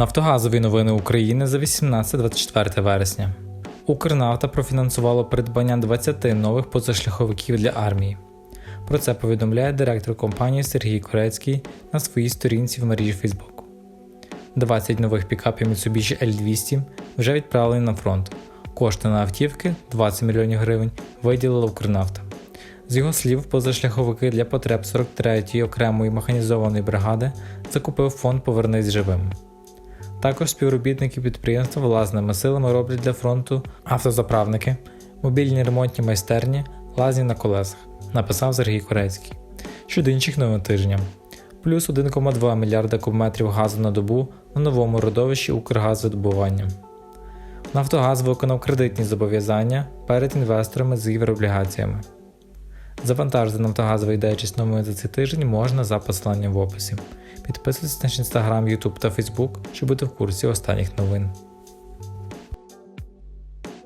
Нафтогазові новини України за 18-24 вересня. Укрнафта профінансувало придбання 20 нових позашляховиків для армії. Про це повідомляє директор компанії Сергій Корецький на своїй сторінці в мережі Facebook. 20 нових пікапів Mitsubishi L200 вже відправлені на фронт. Кошти на автівки 20 мільйонів гривень виділила Укрнафта. З його слів, позашляховики для потреб 43-ї окремої механізованої бригади закупив фонд Повернись живим. Також співробітники підприємства власними силами роблять для фронту автозаправники, мобільні ремонтні майстерні, лазні на колесах, написав Сергій Корецький. Щодо інших новин тижня. Плюс 1,2 мільярда кубометрів газу на добу на новому родовищі Укргазвидобування. Нафтогаз виконав кредитні зобов'язання перед інвесторами з єврооблігаціями. Завантажити нафтогазовий дайджест новин за цей тиждень можна за посиланням в описі. Підписуйтесь на наш інстаграм, Ютуб та Фейсбук, щоб бути в курсі останніх новин.